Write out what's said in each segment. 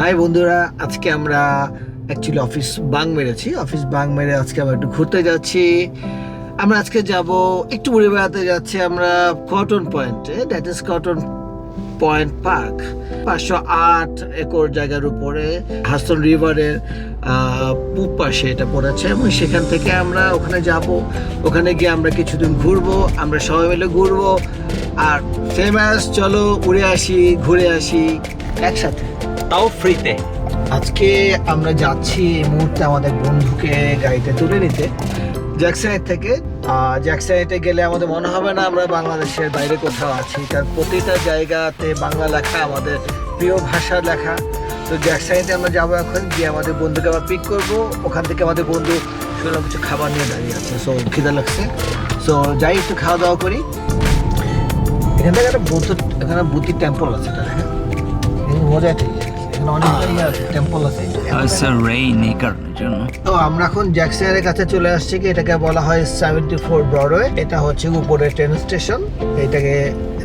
High বন্ধুরা, আজকে আমরা অ্যাকচুয়ালি অফিস বাং মেরেছি। অফিস বাং মেরে আজকে আমরা একটু ঘুরতে যাচ্ছি। আমরা আজকে যাব, একটু ঘুরে বেড়াতে যাচ্ছি আমরা কটন পয়েন্টে that is cotton point park পাঁচশো আট একর জায়গার উপরে হাসন রিভারের পূব পাশে এটা পড়েছে। এবং সেখান থেকে আমরা ওখানে যাব। ওখানে গিয়ে আমরা কিছুদিন ঘুরবো, আমরা সবাই মিলে ঘুরবো। আর ফেমাস চলো উড়ে আসি, ঘুরে আসি একসাথে। তাও ফ্রিতে আজকে আমরা যাচ্ছি এই মুহূর্তে আমাদের বন্ধুকে গাড়িতে তুলে নিতে জ্যাকসাইড থেকে। জ্যাকসাইডে গেলে আমাদের মনে হবে না আমরা বাংলাদেশের বাইরে কোথাও আছি। তার প্রতিটা জায়গাতে বাংলা লেখা, আমাদের প্রিয় ভাষা লেখা। তো জ্যাকসাইডে আমরা যাব এখন, গিয়ে আমাদের বন্ধুকে আবার পিক করব। ওখান থেকে আমাদের বন্ধু শুনলাম কিছু খাবার নিয়ে দাঁড়িয়ে আছে। সো খিদে লাগছে। সো যাই, একটু খাওয়া দাওয়া করি। এখান থেকে একটা বুদ্ধ এখানে বুদ্ধি টেম্পল আছে, এটা মজা ঠিক। এখানে অনেক টেম্পল আছে আচ্ছা রেইন এই কারণের জন্য তো আমরা এখন জ্যাকসনের কাছে চলে আসছি কি এটাকে বলা হয় সেভেন্টি ফোর ব্রডওয়ে এটা হচ্ছে উপরে ট্রেন স্টেশন এটাকে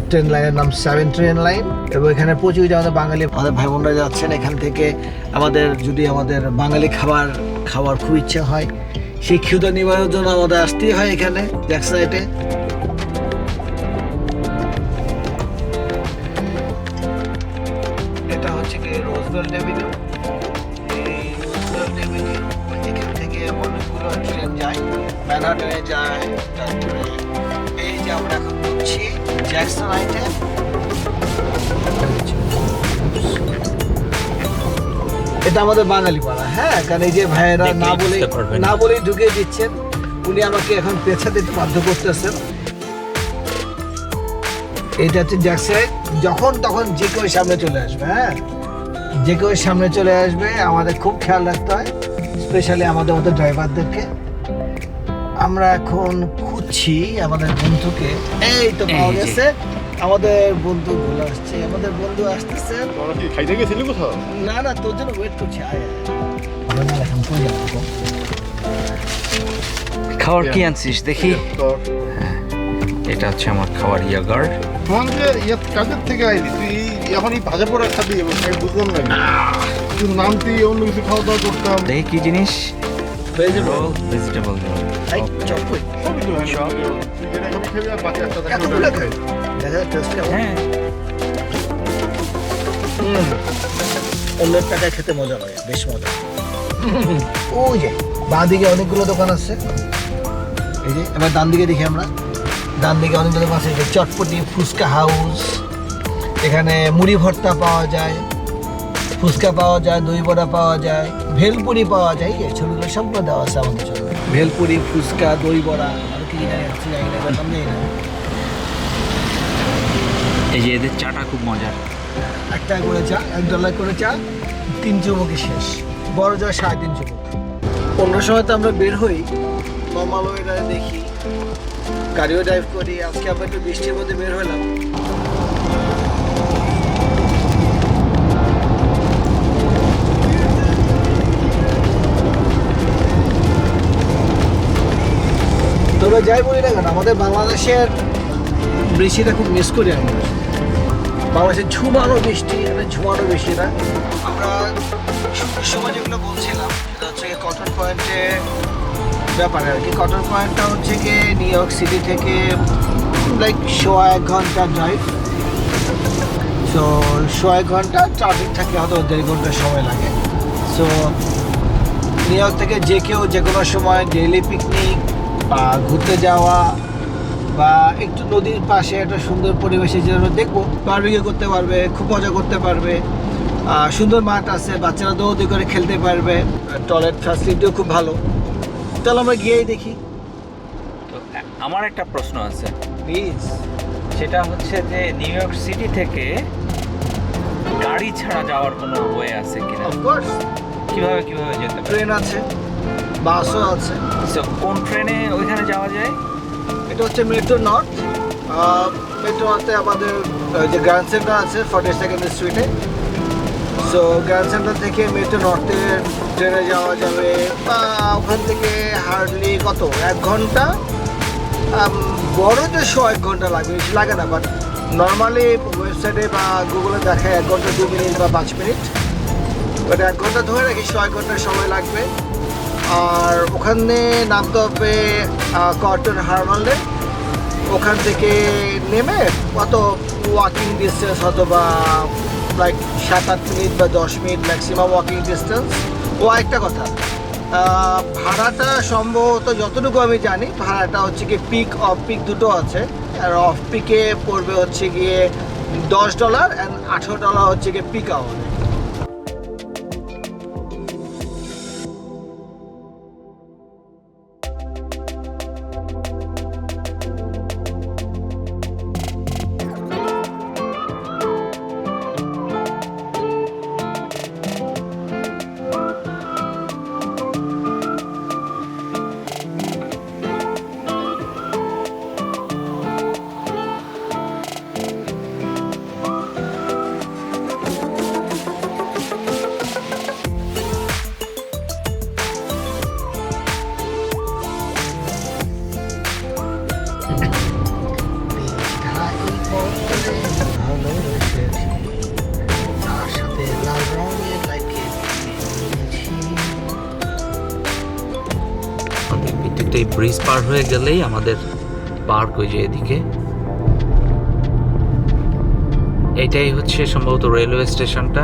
ট্রেন লাইনের নাম সেভেন ট্রেন লাইন এবং এখানে প্রচুর আমাদের বাঙালি আমাদের ভাই বোনরা যাচ্ছেন এখান থেকে আমাদের যদি আমাদের বাঙালি খাবার খাওয়ার খুব ইচ্ছা হয় সেই ক্ষুদা নিবারণের জন্য আমাদের আসতেই হয় এখানে জ্যাকসাইটে এই এখান থেকে অনেকগুলো ট্রেন যায়। ম্যানহাটনে যায় তারপরে এই যে আমরা এখন ঢুকছি জ্যাকসন এটা আমাদের বাঙালি পাড়া হ্যাঁ? কারণ এই যে ভাইয়েরা না বলে না। বলেই ঢুকে দিচ্ছেন উনি আমাকে এখন পেছা দিতে বাধ্য করতেছেন। এটা হচ্ছে জ্যাকসাইড যখন তখন যে কেউ সামনে চলে আসবে হ্যাঁ? যে কেউ সামনে চলে আসবে আমাদের খুব খেয়াল রাখতে হয় স্পেশালি আমাদের মতো ড্রাইভারদেরকে আমরা এখন খুঁজছি আমাদের বন্ধুকে। এই তো পাওয়া গেছে। আমাদের বন্ধু ভুলে আসছে। আমাদের বন্ধু আসতেছে। খাইতে গেছিলি কোথাও? না না তোর জন্য ওয়েট করছি আয় এখন কই যাব? খাবার কি আনছিস? দেখি। এটা হচ্ছে আমার খাবার ইয়াগার ইয়ে কাজের থেকে আইলি? তুই এখন এই ভাজা পোড়া খাবি এবং আমি বুঝলাম না। অন্য কিছু খাওয়া দাওয়া করতাম। দেখি কি জিনিস। ভেজিটেবল এই, সবই তো হয়। খাবি আর বাকি একটা। হ্যাঁ। অন্যের টাকায় খেতে মজা লাগে বেশ মজা। ওই যে বাঁ দিকে অনেকগুলো দোকান আছে। এই যে এবার ডান দিকে দেখি আমরা। ডান দিকে অনেকগুলো দোকান আছে চটপটি ফুচকা হাউস। এখানে মুড়ি ভর্তা পাওয়া যায় ফুচকা পাওয়া যায় দই বড়া পাওয়া যায় ভেলপুরি পাওয়া যায় এই ছবিগুলো সবগুলো দেওয়া আছে আমাদের জন্য। ভেলপুরি ফুচকা দই বড়া আর কি জানি না না। এই যে এদের চাটা খুব মজার। একটা করে চা এক ডলার করে চা তিন চুমুকি শেষ। বড় চা সাড়ে তিন চুমুক। অন্য সময় তো আমরা বের হই নর্মাল ওয়েদারে দেখি গাড়িও ড্রাইভ করি আজকে আমরা একটু বৃষ্টির মধ্যে বের হলাম। তবে যাই বলি না কেন, আমাদের বাংলাদেশের বৃষ্টিটা খুব মিস করি আমি। বাংলাদেশের ঝুমানো বৃষ্টি মানে ঝুমানো বৃষ্টি না। আমরা সময় যেগুলো বলছিলাম, সেটা হচ্ছে কটন পয়েন্টে ব্যাপারে আর কি। কটন পয়েন্টটা হচ্ছে গিয়ে নিউ ইয়র্ক সিটি থেকে লাইক সোয়া এক ঘণ্টা ড্রাইভ সো সোয়া এক ঘণ্টা ট্রাফিক থাকলে হয়তো দেড় ঘণ্টা সময় লাগে। সো নিউ ইয়র্ক থেকে যে কেউ যে কোনো সময় ডেইলি পিকনিক বা ঘুরতে যাওয়া বা একটু নদীর পাশে একটা সুন্দর পরিবেশে যেন দেখব বারবিকিউ করতে পারবে খুব মজা করতে পারবে সুন্দর মাঠ আছে বাচ্চারা দৌড়ি করে খেলতে পারবে টয়লেট ফ্যাসিলিটিও খুব ভালো। তাহলে আমরা গিয়েই দেখি। তো আমার একটা প্রশ্ন আছে। প্লিজ সেটা হচ্ছে যে নিউ ইয়র্ক সিটি থেকে গাড়ি ছাড়া যাওয়ার কোনো ওয়ে আছে কিনা? কীভাবে কীভাবে যেতে ট্রেন আছে। বাসও আছে। So, কোন ট্রেনে ওইখানে যাওয়া যায়? এটা হচ্ছে মেট্রো নর্থ। মেট্রো নর্থে আমাদের যে গ্র্যান্ড সেন্টার আছে ফর্টি সেকেন্ড স্ট্রিটে সো গ্র্যান্ড সেন্টার থেকে মেট্রো নর্থে ট্রেনে যাওয়া যাবে বা ওখান থেকে হার্ডলি কত? এক ঘণ্টা? বড় বড়তে শো এক ঘণ্টা লাগবে বেশি লাগে না বাট নর্মালি ওয়েবসাইটে বা গুগলে দেখায় এক ঘণ্টা দু মিনিট বা পাঁচ মিনিট। বাট এক ঘণ্টা ধরে রাখি ছয় ঘণ্টা সময় লাগবে। আর ওখানে নামতে হবে কটন হারমালে ওখান থেকে নেমে কত ওয়াকিং ডিস্টেন্স হয়তো বা লাইক সাত আট মিনিট বা দশ মিনিট ম্যাক্সিমাম ওয়াকিং ডিস্টেন্স ও একটা কথা ভাড়াটা সম্ভবত যতটুকু আমি জানি, ভাড়াটা হচ্ছে কি পিক অফ পিক দুটো আছে। আর অফ পিকে পড়বে হচ্ছে গিয়ে দশ ডলার অ্যান্ড আঠেরো ডলার হচ্ছে গিয়ে পিক আওয়ার এই ব্রিজ পার হয়ে গেলেই আমাদের পার্ক ওই যে এদিকে। এটাই হচ্ছে সম্ভবত রেলওয়ে স্টেশনটা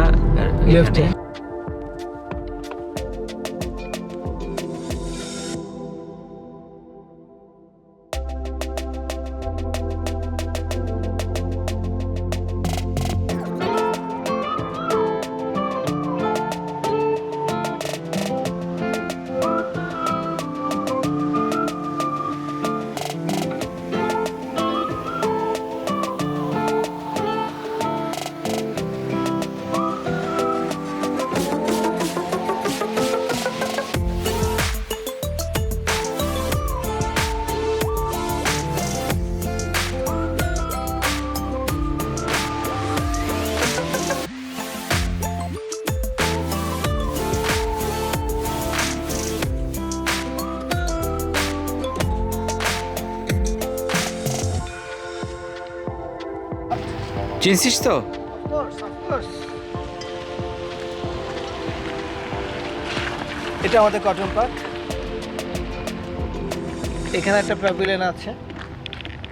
চিনছিস তো. এটা আমাদের কটন পার্ক এখানে একটা প্যাভিলিয়ন আছে।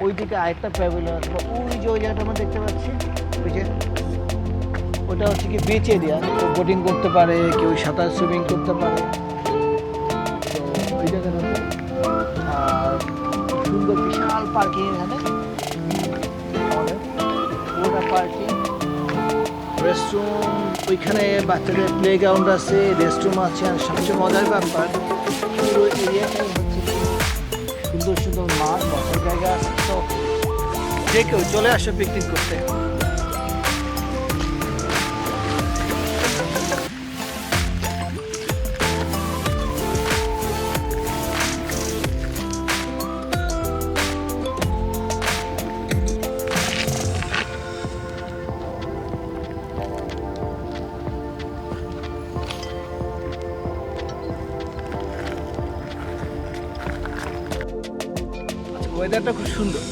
ওইদিকে আরেকটা প্যাভিলিয়ন আছে। বা ওই যে ওই জায়গাটা আমরা দেখতে পাচ্ছি। ওই যে। ওটা হচ্ছে কি বিচ এরিয়া কেউ বোটিং করতে পারে, কেউ সাঁতার সুইমিং করতে পারে। তো ওই জায়গাটাতে আর সুন্দর বিশাল পার্কিং এখানে। পুরোটা পার্কিং রেস্টরুম ওইখানে বাচ্চাদের প্লে গ্রাউন্ড আছে রেস্টরুম আছে, আর সবচেয়ে মজার ব্যাপার, পুরো এরিয়াটাই হচ্ছে সুন্দর সুন্দর মাঠ, বসার জায়গা আছে, তো যে কেউ চলে আসো পিকনিক করতে। সুন্দর।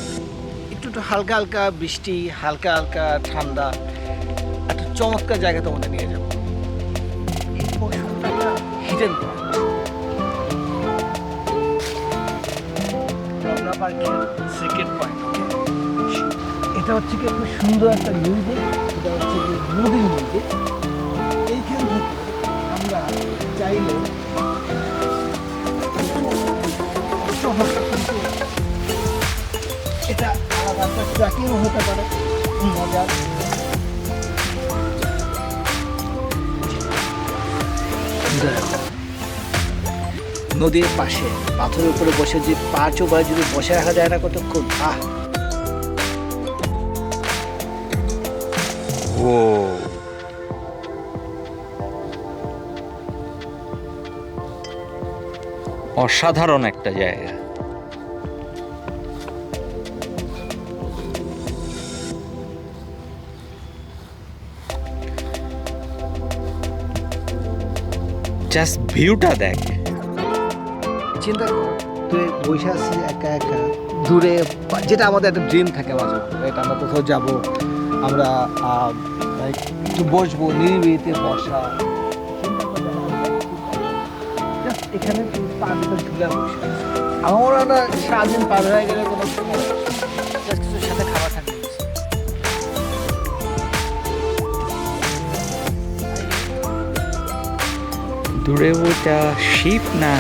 একটু একটু হালকা হালকা বৃষ্টি, হালকা হালকা ঠান্ডা, একটা চমৎকার জায়গা তোমাদের নিয়ে যাব। এই পয়েন্ট এটা হচ্ছে কি সুন্দর একটা মিউজিক এটা হচ্ছে নদীর মিউজিক হতে পারে। মজার নদীর পাশে পাথরের উপরে বসে যে পা চোবায় যদি বসে রাখা যায় না কতক্ষণ? আহ! ও। অসাধারণ একটা জায়গা। জাস্ট ভিউটা দেখ। চিন্তা কর, তুই বসে আছিস একা একা, দূরে, যেটা আমাদের একটা ড্রিম থাকে মাঝে right? আমরা কোথাও যাব, আমরা একটু বসবো, নিরিবিলিতে বসা। এখানে পা দুটো ঝুলে বসে আমার না সারাদিন পার হয়ে গেলে কোনো দূরে ওটা শিপ না?